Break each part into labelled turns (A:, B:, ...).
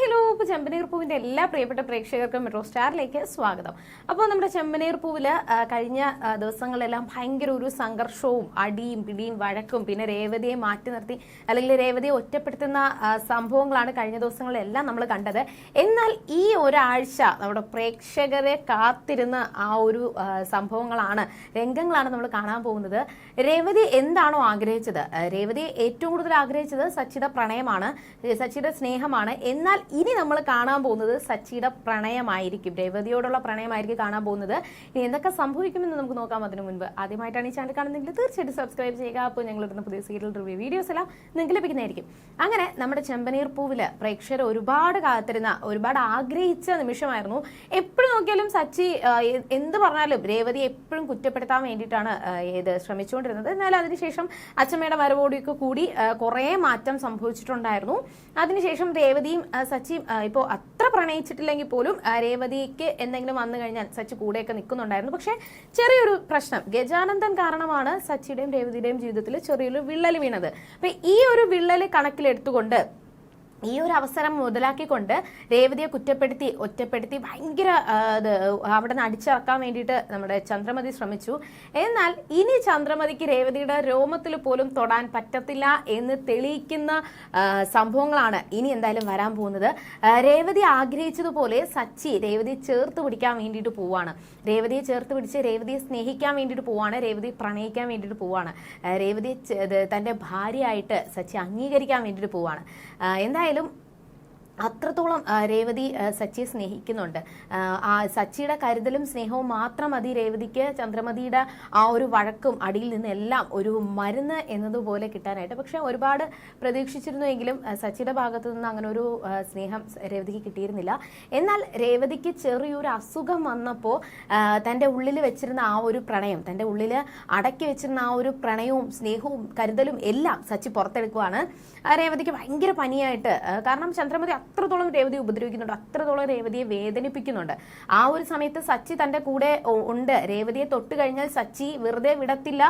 A: Hello ഇപ്പോൾ ചെമ്പനീർ പൂവിന്റെ എല്ലാ പ്രിയപ്പെട്ട പ്രേക്ഷകർക്കും മെട്രോ സ്റ്റാറിലേക്ക് സ്വാഗതം. അപ്പോൾ നമ്മുടെ ചെമ്പനീർ പൂവിൽ കഴിഞ്ഞ ദിവസങ്ങളിലെല്ലാം ദിവസങ്ങളെല്ലാം ഭയങ്കര ഒരു സംഘർഷവും അടിയും പിടിയും വഴക്കും പിന്നെ രേവതിയെ മാറ്റി നിർത്തി അല്ലെങ്കിൽ രേവതിയെ ഒറ്റപ്പെടുത്തുന്ന സംഭവങ്ങളാണ് കഴിഞ്ഞ ദിവസങ്ങളിലെല്ലാം നമ്മൾ കണ്ടത്. എന്നാൽ ഈ ഒരാഴ്ച നമ്മുടെ പ്രേക്ഷകരെ കാത്തിരുന്ന ആ ഒരു സംഭവങ്ങളാണ് രംഗങ്ങളാണ് നമ്മൾ കാണാൻ പോകുന്നത്. രേവതി എന്താണോ ആഗ്രഹിച്ചത്? രേവതി ഏറ്റവും കൂടുതൽ ആഗ്രഹിച്ചത് സച്ചിത പ്രണയമാണ് സച്ചിത സ്നേഹമാണ്. എന്നാൽ ഇനി നമ്മൾ കാണാൻ പോകുന്നത് സച്ചിയുടെ പ്രണയമായിരിക്കും. രേവതിയോടുള്ള പ്രണയമായിരിക്കും കാണാൻ പോകുന്നത്. ഇനി എന്തൊക്കെ സംഭവിക്കുമെന്ന് നമുക്ക് നോക്കാം അതിനു മുൻപ്. ആദ്യമായിട്ടാണ് ഈ ചാനൽ കാണുന്നതെങ്കിൽ തീർച്ചയായിട്ടും സബ്സ്ക്രൈബ് ചെയ്യുക. അപ്പോൾ ഞങ്ങൾ ഇടുന്ന പുതിയ സീരിയൽ റിവ്യൂ വീഡിയോസ് എല്ലാം നിങ്ങൾക്ക് ലഭിക്കുന്നതായിരിക്കും. അങ്ങനെ നമ്മുടെ ചെമ്പനീർ പൂവിൽ പ്രേക്ഷകർ ഒരുപാട് കാത്തിരുന്ന ഒരുപാട് ആഗ്രഹിച്ച നിമിഷമായിരുന്നു. എപ്പോഴും നോക്കിയാലും സച്ചി എന്ത് പറഞ്ഞാലും രേവതി എപ്പോഴും കുറ്റപ്പെടുത്താൻ വേണ്ടിയിട്ടാണ് ഇത് ശ്രമിച്ചുകൊണ്ടിരുന്നത്. എന്നാൽ അതിനുശേഷം അച്ഛമ്മയുടെ വരവോടിയൊക്കെ കൂടി കുറേ മാറ്റം സംഭവിച്ചിട്ടുണ്ടായിരുന്നു. അതിനുശേഷം രേവതിയും ആ, സച്ചിയും ഇപ്പോൾ അത്ര പ്രണയിച്ചിട്ടില്ലെങ്കിൽ പോലും രേവതിക്ക് എന്തെങ്കിലും വന്നു കഴിഞ്ഞാൽ സച്ചി കൂടെയൊക്കെ നിൽക്കുന്നുണ്ടായിരുന്നു. പക്ഷേ ചെറിയൊരു പ്രശ്നം. ഗജാനന്ദൻ കാരണമാണ് സച്ചിയുടെയും രേവതിയുടെയും ജീവിതത്തിൽ ചെറിയൊരു വിള്ളൽ വീണത്. അപ്പം ഈ ഒരു വിള്ളൽ കണക്കിലെടുത്തുകൊണ്ട് ഈ ഒരു അവസരം മുതലാക്കിക്കൊണ്ട് രേവതിയെ കുറ്റപ്പെടുത്തി ഒറ്റപ്പെടുത്തി ഭയങ്കര അവിടെ നിന്ന് അടിച്ചിറക്കാൻ വേണ്ടിയിട്ട് നമ്മുടെ ചന്ദ്രമതി ശ്രമിച്ചു. എന്നാൽ ഇനി ചന്ദ്രമതിക്ക് രേവതിയുടെ രോമത്തിൽ പോലും തൊടാൻ പറ്റത്തില്ല എന്ന് തെളിയിക്കുന്ന സംഭവങ്ങളാണ് ഇനി എന്തായാലും വരാൻ പോകുന്നത്. രേവതി ആഗ്രഹിച്ചതുപോലെ സച്ചി രേവതിയെ ചേർത്ത് പിടിക്കാൻ വേണ്ടിയിട്ട് പോവാണ്. രേവതിയെ ചേർത്ത് പിടിച്ച് രേവതിയെ സ്നേഹിക്കാൻ വേണ്ടിയിട്ട് പോവാണ്. രേവതി പ്രണയിക്കാൻ വേണ്ടിയിട്ട് പോവാണ്. രേവതി തന്റെ ഭാര്യയായിട്ട് സച്ചി അംഗീകരിക്കാൻ വേണ്ടിയിട്ട് പോവാണ്. ആ, എന്തായാലും അത്രത്തോളം രേവതി സച്ചിയെ സ്നേഹിക്കുന്നുണ്ട്. ആ, സച്ചിയുടെ കരുതലും സ്നേഹവും മാത്രം മതി രേവതിക്ക്. ചന്ദ്രമതിയുടെ ആ ഒരു വഴക്കും അടിയിൽ നിന്നെല്ലാം ഒരു മരുന്ന് എന്നതുപോലെ കിട്ടാനായിട്ട്. പക്ഷെ ഒരുപാട് പ്രതീക്ഷിച്ചിരുന്നുവെങ്കിലും സച്ചിയുടെ ഭാഗത്തു നിന്ന് അങ്ങനെ ഒരു സ്നേഹം രേവതിക്ക് കിട്ടിയിരുന്നില്ല. എന്നാൽ രേവതിക്ക് ചെറിയൊരു അസുഖം വന്നപ്പോൾ തന്റെ ഉള്ളിൽ വെച്ചിരുന്ന ആ ഒരു പ്രണയം തന്റെ ഉള്ളിൽ അടക്കി വെച്ചിരുന്ന ആ ഒരു പ്രണയവും സ്നേഹവും കരുതലും എല്ലാം സച്ചി പുറത്തെടുക്കുവാണ്. രേവതിക്ക് ഭയങ്കര പനിയായിട്ട് കാരണം ചന്ദ്രമതി അത്രത്തോളം രേവതി ഉപദ്രവിക്കുന്നുണ്ട് അത്രത്തോളം രേവതിയെ വേദനിപ്പിക്കുന്നുണ്ട്. ആ ഒരു സമയത്ത് സച്ചി തന്റെ കൂടെ ഉണ്ട്. രേവതിയെ തൊട്ട് കഴിഞ്ഞാൽ സച്ചി വെറുതെ വിടത്തില്ല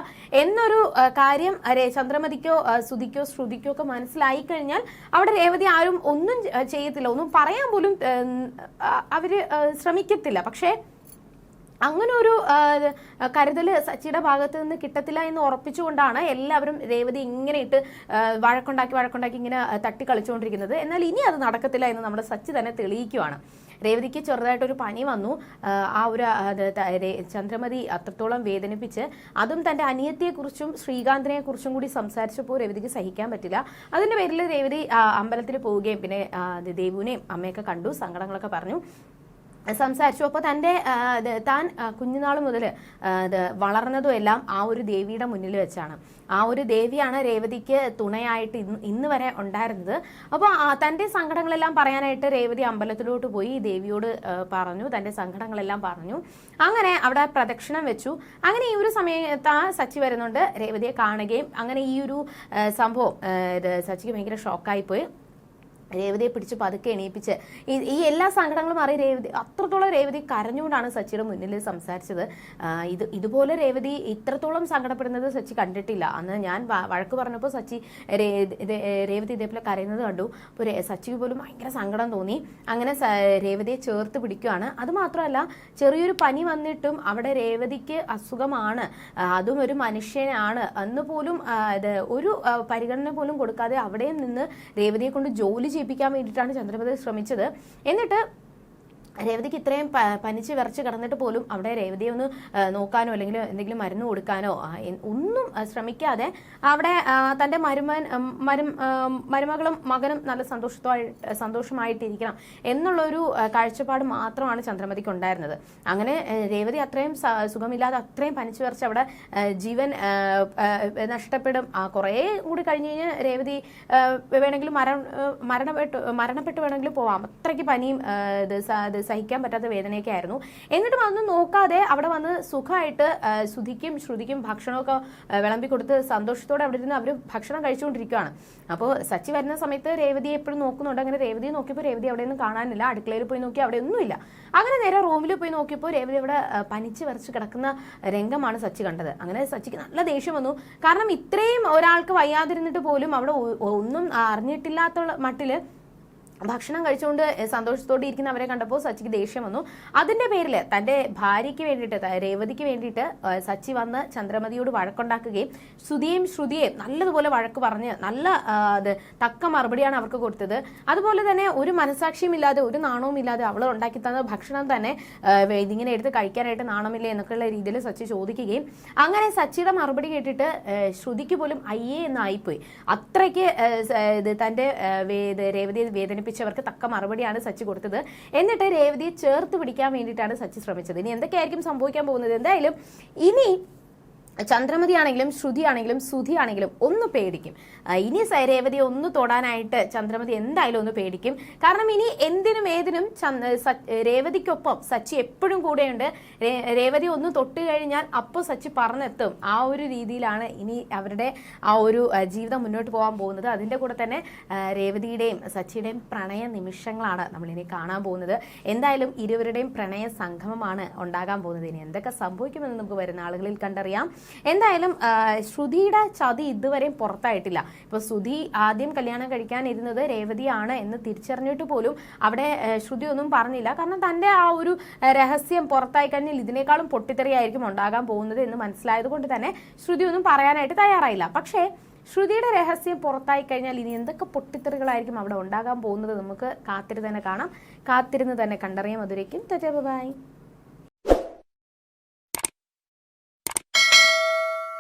A: എന്നൊരു കാര്യം ചന്ദ്രമതിക്കോ സുതിക്കോ ശ്രുതിക്കോ ഒക്കെ മനസ്സിലായി കഴിഞ്ഞാൽ അവിടെ രേവതി ആരും ഒന്നും ചെയ്യത്തില്ല. ഒന്നും പറയാൻ പോലും അവർ ശ്രമിക്കത്തില്ല. പക്ഷേ അങ്ങനെ ഒരു കരുതൽ സച്ചിയുടെ ഭാഗത്ത് നിന്ന് കിട്ടത്തില്ല എന്ന് ഉറപ്പിച്ചുകൊണ്ടാണ് എല്ലാവരും രേവതി ഇങ്ങനെ ഇട്ട് വഴക്കുണ്ടാക്കി വഴക്കുണ്ടാക്കി ഇങ്ങനെ തട്ടി കളിച്ചുകൊണ്ടിരിക്കുന്നത് എന്നാൽ ഇനി അത് നടക്കത്തില്ല എന്ന് നമ്മുടെ സച്ചി തന്നെ തെളിയിക്കുവാണ്. രേവതിക്ക് ചെറുതായിട്ടൊരു പനി വന്നു. ആ, ഒരു ചന്ദ്രമതി അത്രത്തോളം വേദനിപ്പിച്ച് അതും തന്റെ അനിയത്തിയെക്കുറിച്ചും ശ്രീകാന്തിനെക്കുറിച്ചും കൂടി സംസാരിച്ചപ്പോൾ രേവതിക്ക് സഹിക്കാൻ പറ്റില്ല. അതിന്റെ പേരിൽ രേവതി അമ്പലത്തിൽ പോവുകയും പിന്നെ ദേവുവിനെയും അമ്മയൊക്കെ കണ്ടു സങ്കടങ്ങളൊക്കെ പറഞ്ഞു. സംസാരിച്ചു. അപ്പോൾ തന്റെ താൻ കുഞ്ഞുനാൾ മുതൽ വളർന്നതും എല്ലാം ആ ഒരു ദേവിയുടെ മുന്നിൽ വെച്ചാണ്. ആ ഒരു ദേവിയാണ് രേവതിക്ക് തുണയായിട്ട് ഇന്ന് ഇന്ന് വരെ ഉണ്ടായിരുന്നത്. അപ്പോൾ തന്റെ സങ്കടങ്ങളെല്ലാം പറയാനായിട്ട് രേവതി അമ്പലത്തിലോട്ട് പോയി ദേവിയോട് പറഞ്ഞു തന്റെ സങ്കടങ്ങളെല്ലാം പറഞ്ഞു. അങ്ങനെ അവിടെ പ്രദക്ഷിണം വെച്ചു. അങ്ങനെ ഈ ഒരു സമയത്ത് ആ സച്ചി വരുന്നുണ്ട് രേവതിയെ കാണുകയും അങ്ങനെ ഈ ഒരു സംഭവം സച്ചിക്ക് ഭയങ്കര ഷോക്കായിപ്പോയി. രേവതിയെ പിടിച്ച് പതുക്കെ എണീപ്പിച്ച് ഈ എല്ലാ സങ്കടങ്ങളും മാറി രേവതി അത്രത്തോളം രേവതി കരഞ്ഞുകൊണ്ടാണ് സച്ചിയുടെ മുന്നിൽ സംസാരിച്ചത്. ഇത് ഇതുപോലെ രേവതി ഇത്രത്തോളം സങ്കടപ്പെടുന്നത് സച്ചി കണ്ടിട്ടില്ല. അന്ന് ഞാൻ വഴക്ക് പറഞ്ഞപ്പോൾ സച്ചി രേവതി ഇതേപോലെ കരയുന്നത് കണ്ടു. അപ്പോൾ സച്ചിക്ക് പോലും ഭയങ്കര സങ്കടം തോന്നി. അങ്ങനെ രേവതിയെ ചേർത്ത് പിടിക്കുകയാണ് അതുമാത്രമല്ല ചെറിയൊരു പനി വന്നിട്ടും അവിടെ രേവതിക്ക് അസുഖമാണ്. അതും ഒരു മനുഷ്യനാണ്. അന്ന് പോലും ഒരു പരിഗണന പോലും കൊടുക്കാതെ അവിടെയും നിന്ന് രേവതിയെ കൊണ്ട് ജോലി ചെയ്യിപ്പിക്കാൻ വേണ്ടിയിട്ടാണ് ചന്ദ്രപതി ശ്രമിച്ചത്. എന്നിട്ട് രേവതിക്ക് ഇത്രയും പനിച്ച് വിറച്ച് കിടന്നിട്ട് പോലും അവിടെ രേവതിയെ ഒന്ന് നോക്കാനോ അല്ലെങ്കിൽ എന്തെങ്കിലും മരുന്ന് കൊടുക്കാനോ ഒന്നും ശ്രമിക്കാതെ അവിടെ തന്റെ മരുമൻ മരു മരും മരുമകളും മകനും നല്ല സന്തോഷത്തോയി സന്തോഷമായിട്ടിരിക്കണം എന്നുള്ളൊരു കാഴ്ചപ്പാട് മാത്രമാണ് ചന്ദ്രമതിക്ക് ഉണ്ടായിരുന്നത്. അങ്ങനെ രേവതി അത്രയും സുഖമില്ലാതെ അത്രയും പനിച്ചു വിറച്ച് അവിടെ ജീവൻ നഷ്ടപ്പെടും. കുറേ കൂടി കഴിഞ്ഞ് കഴിഞ്ഞാൽ രേവതി വേണമെങ്കിൽ മര ആ, മരണപ്പെട്ടു മരണപ്പെട്ട് വേണമെങ്കിൽ പോവാം. അത്രയ്ക്ക് പനിയും സഹിക്കാൻ പറ്റാത്ത വേദനയൊക്കെ ആയിരുന്നു എന്നിട്ടും അതൊന്നും നോക്കാതെ അവിടെ വന്ന് സുഖമായിട്ട് ശ്രുതിക്കും ശ്രുതിക്കും ഭക്ഷണമൊക്കെ വിളമ്പി കൊടുത്ത് സന്തോഷത്തോടെ അവിടെ ഇരുന്ന് അവർ ഭക്ഷണം കഴിച്ചുകൊണ്ടിരിക്കുകയാണ് അപ്പോൾ സച്ചി വരുന്ന സമയത്ത് രേവതി എപ്പോഴും നോക്കുന്നുണ്ട്. അങ്ങനെ രേവതി നോക്കിയപ്പോൾ രേവതി അവിടെ ഒന്നും കാണാനില്ല. അടുക്കളയിൽ പോയി നോക്കി അവിടെ ഒന്നുമില്ല. അങ്ങനെ നേരെ റൂമിൽ പോയി നോക്കിയപ്പോൾ രേവതി അവിടെ പനിച്ച് വരച്ച് കിടക്കുന്ന രംഗമാണ് സച്ചി കണ്ടത്. അങ്ങനെ സച്ചിക്ക് നല്ല ദേഷ്യം വന്നു. കാരണം ഇത്രയും ഒരാൾക്ക് വയ്യാതിരുന്നിട്ട് പോലും അവിടെ ഒന്നും അറിഞ്ഞിട്ടില്ലാത്ത മട്ടിൽ ഭക്ഷണം കഴിച്ചുകൊണ്ട് സന്തോഷത്തോടെ ഇരിക്കുന്ന അവരെ കണ്ടപ്പോൾ സച്ചിക്ക് ദേഷ്യം വന്നു. അതിന്റെ പേരിൽ തന്റെ ഭാര്യയ്ക്ക് വേണ്ടിയിട്ട് രേവതിക്ക് വേണ്ടിയിട്ട് സച്ചി വന്ന് ചന്ദ്രമതിയോട് വഴക്കുണ്ടാക്കുകയും ശ്രുതിയെയും ശ്രുതിയെയും നല്ലതുപോലെ വഴക്ക് പറഞ്ഞ് നല്ല തക്ക മറുപടിയാണ് അവർക്ക് കൊടുത്തത്. അതുപോലെ തന്നെ ഒരു മനസാക്ഷിയും ഇല്ലാതെ ഒരു നാണവും ഇല്ലാതെ അവൾ ഉണ്ടാക്കി തന്ന ഭക്ഷണം തന്നെ ഇതിങ്ങനെ എടുത്ത് കഴിക്കാനായിട്ട് നാണമില്ലേ എന്നൊക്കെയുള്ള രീതിയിൽ സച്ചി ചോദിക്കുകയും അങ്ങനെ സച്ചിയുടെ മറുപടി കേട്ടിട്ട് ശ്രുതിക്ക് പോലും അയ്യേ എന്നായിപ്പോയി. അത്രയ്ക്ക് ഇത് തന്റെ രേവതിയെ വേ- വേദനിപ്പിച്ചവർക്ക് തക്ക മറുപടിയാണ് സച്ചി കൊടുത്തത്. എന്നിട്ട് രേവതിയെ ചേർത്ത് പിടിക്കാൻ വേണ്ടിയിട്ടാണ് സച്ചി ശ്രമിച്ചത്. ഇനി എന്തൊക്കെയായിരിക്കും സംഭവിക്കാൻ പോകുന്നത്? എന്തായാലും ഇനി ചന്ദ്രമതി ആണെങ്കിലും ശ്രുതി ആണെങ്കിലും സുധി ആണെങ്കിലും ഒന്ന് പേടിക്കും. ഇനി സൈരേവതി ഒന്ന് തൊടാനായിട്ട് ചന്ദ്രമതി എന്തായാലും ഒന്ന് പേടിക്കും. കാരണം ഇനി എന്തിനും ഏതിനും രേവതിക്കൊപ്പം സച്ചി എപ്പോഴും കൂടെയുണ്ട്. രേവതി ഒന്ന് തൊട്ട് കഴിഞ്ഞാൽ അപ്പോൾ സച്ചി പറഞ്ഞെത്തും. ആ ഒരു രീതിയിലാണ് ഇനി അവരുടെ ആ ഒരു ജീവിതം മുന്നോട്ട് പോകാൻ പോകുന്നത്. അതിന്റെ കൂടെ തന്നെ രേവതിയുടെയും സച്ചിയുടെയും പ്രണയ നിമിഷങ്ങളാണ് നമ്മളിനി കാണാൻ പോകുന്നത്. എന്തായാലും ഇരുവരുടെയും പ്രണയ സംഗമമാണ് ഉണ്ടാകാൻ പോകുന്നത്. ഇനി എന്തൊക്കെ സംഭവിക്കുമെന്ന് നമുക്ക് വരുന്ന ആളുകളിൽ കണ്ടറിയാം. എന്തായാലും ശ്രുതിയുടെ ചതി ഇതുവരെയും പുറത്തായിട്ടില്ല. ഇപ്പൊ ശ്രുതി ആദ്യം കല്യാണം കഴിക്കാനിരുന്നത് രേവതിയാണ് എന്ന് തിരിച്ചറിഞ്ഞിട്ട് പോലും അവിടെ ശ്രുതി ഒന്നും പറഞ്ഞില്ല. കാരണം തന്റെ ആ ഒരു രഹസ്യം പുറത്തായി കഴിഞ്ഞാൽ ഇതിനേക്കാളും പൊട്ടിത്തെറിയായിരിക്കും ഉണ്ടാകാൻ പോകുന്നത് എന്ന് മനസ്സിലായത് കൊണ്ട് തന്നെ ശ്രുതി ഒന്നും പറയാനായിട്ട് തയ്യാറായില്ല. പക്ഷേ ശ്രുതിയുടെ രഹസ്യം പുറത്തായി കഴിഞ്ഞാൽ ഇനി എന്തൊക്കെ പൊട്ടിത്തെറികളായിരിക്കും അവിടെ ഉണ്ടാകാൻ പോകുന്നത് നമുക്ക് കാത്തിരുന്ന് തന്നെ കാണാം. കാത്തിരുന്ന് തന്നെ കണ്ടറിയാം. അതുവരേക്കും ബൈ.